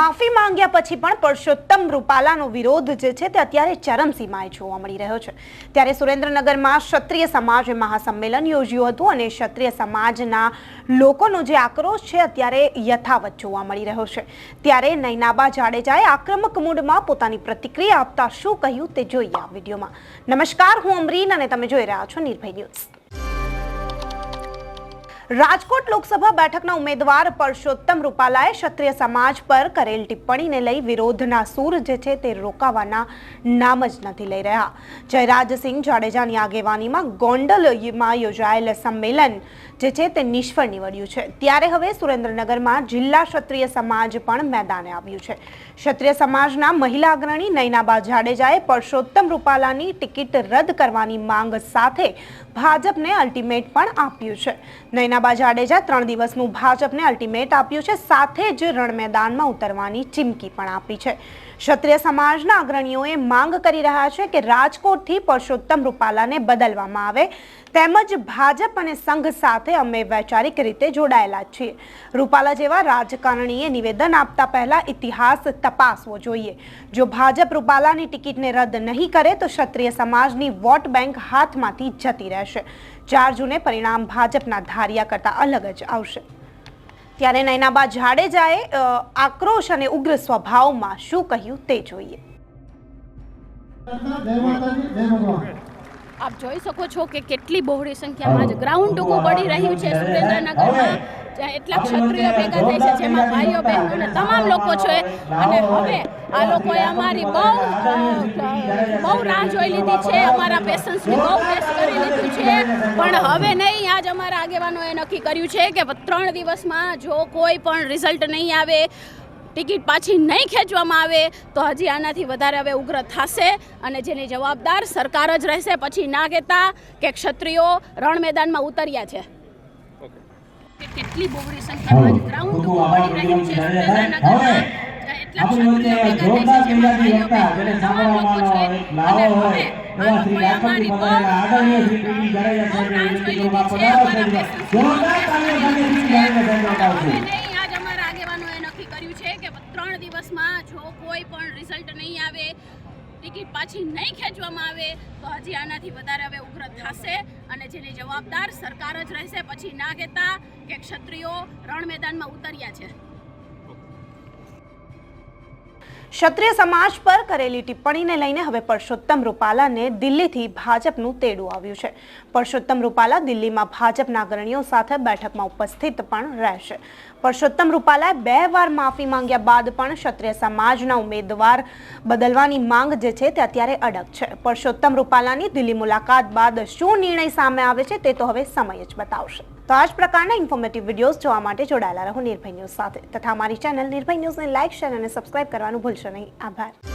માફી માંગ્યા પછી પણ પરસોત્તમ રૂપાલાનો વિરોધ જે છે તે અત્યારે ચરમસીમાએ જોવા મળી રહ્યો છે. ત્યારે સુરેન્દ્રનગરમાં ક્ષત્રિય સમાજે મહાસંમેલન યોજ્યું હતું અને ક્ષત્રિય સમાજના લોકોનો જે આક્રોશ છે અત્યારે યથાવત જોવા મળી રહ્યો છે. ત્યારે નૈનાબા જાડેજાએ આક્રમક મૂડમાં પોતાની પ્રતિક્રિયા આપતા શું કહ્યું તે જોઈએ આ વિડીયોમાં. નમસ્કાર, હું અમરીન અને તમે જોઈ રહ્યા છો નિર્ભય ન્યૂઝ. રાજકોટ લોકસભા બેઠકના ઉમેદવાર પરસોત્તમ રૂપાલાએ ક્ષત્રિય સમાજ પર કરેલ ટિપ્પણીને લઈ વિરોધના સૂર જે છે તે રોકાવાના નામ જ નથી લઈ રહ્યા. જયરાજસિંહ જાડેજાની આગેવાનીમાં ગોંડલમાં યોજાયેલ સંમેલન જે છે તે નિષ્ફળ નીવડ્યું છે. ત્યારે હવે સુરેન્દ્રનગરમાં જિલ્લા ક્ષત્રિય સમાજ પણ મેદાને આવ્યું છે. ક્ષત્રિય સમાજના મહિલા અગ્રણી નૈનાબા જાડેજાએ પરસોત્તમ રૂપાલાની ટિકિટ રદ કરવાની માંગ સાથે ભાજપને અલ્ટિમેટ પણ આપ્યું છે. નૈનાબા જાડેજા ત્રણ દિવસનું ભાજપને અલ્ટિમેટ આપ્યું છે, સાથે જ રણમેદાનમાં ઉતરવાની ચીમકી પણ આપી છે. ક્ષત્રિય સમાજના અગ્રણીઓએ માંગ કરી રહ્યા છે કે રાજકોટથી પરસોત્તમ રૂપાલાને બદલવામાં આવે. તેમજ ભાજપ અને સંઘ સાથે અમે વૈચારિક રીતે જોડાયેલા છીએ. રૂપાલા જેવા રાજકારણીએ નિવેદન આપતા પહેલા ઇતિહાસ તપાસવો જોઈએ. જો ભાજપ રૂપાલાની ટિકિટને રદ નહીં કરે, તો ક્ષત્રિય સમાજની વોટ બેંક હાથમાંથી જતી રહેશે. ચાર જૂને પરિણામ ભાજપના ધાર્યા કરતાં અલગ જ આવશે. ત્યારે નૈનાબા જાડેજાએ આક્રોશ અને ઉગ્ર સ્વભાવમાં શું કહ્યું તે જોઈએ. આપ જોઈ શકો છો કે કેટલી બહોળી સંખ્યામાં જ ગ્રાઉન્ડ ટૂંકું પડી રહ્યું છે સુરેન્દ્રનગરમાં. એટલા ક્ષત્રિયો ભેગા થાય છે જેમાં ભાઈઓ બહેનો અને તમામ લોકો છે. અને હવે આ લોકોએ અમારી બહુ બહુ રાહ જોઈ લીધી છે અમારા પેશન્સની બહુ ટેસ્ટ કરી લીધું છે. પણ હવે નહીં આજ અમારા આગેવાનોએ નક્કી કર્યું છે કે ત્રણ દિવસમાં જો કોઈ પણ રિઝલ્ટ નહીં આવે ટિકિટ પાછી નહીં ખેંચવામાં આવે તો હજી આનાથી વધારે હવે ઉગ્ર થશે અને જેની જવાબદાર સરકાર જ રહેશે. પછી ના કહેતા કે ક્ષત્રિયો રણ મેદાનમાં ઉતર્યા છે. કે કેટલી સંખ્યામાં ગ્રાઉન્ડ રહ્યું છે અમારા આગેવાનોએ નક્કી કર્યું છે કે ત્રણ દિવસમાં જો કોઈ પણ રિઝલ્ટ નહીં આવે ટિકિટ પાછી નહીં ખેંચવામાં આવે, તો હજી આનાથી વધારે હવે ઉગ્ર થશે અને જેની જવાબદાર સરકાર જ રહેશે. પછી ના કહેતા કે ક્ષત્રિયો રણ મેદાનમાં ઉતર્યા છે. ક્ષત્રિય સમાજ પર કરેલી ટિપ્પણીને લઈને હવે પરસોત્તમ રૂપાલાને દિલ્હીથી ભાજપનું તેડું આવ્યું છે. પરસોત્તમ રૂપાલા દિલ્હીમાં ભાજપના અગ્રણીઓ સાથે બેઠકમાં ઉપસ્થિત પણ રહેશે. પરસોત્તમ રૂપાલાએ બે વાર માફી માંગ્યા બાદ પણ ક્ષત્રિય સમાજના ઉમેદવાર બદલવાની માંગ જે છે તે અત્યારે અડગ છે. પરસોત્તમ રૂપાલાની દિલ્હી મુલાકાત બાદ શું નિર્ણય સામે આવે છે તે તો હવે સમય જ બતાવશે. તો આ જ પ્રકારના ઇન્ફોર્મેટિવ વિડીયોઝ જોવા માટે જોડાયેલા રહો નિર્ભય ન્યૂઝ સાથે. તથા અમારી ચેનલ નિર્ભય ન્યૂઝને લાઇક શેર અને સબસ્ક્રાઇબ કરવાનું ભૂલશો નહીં. આભાર.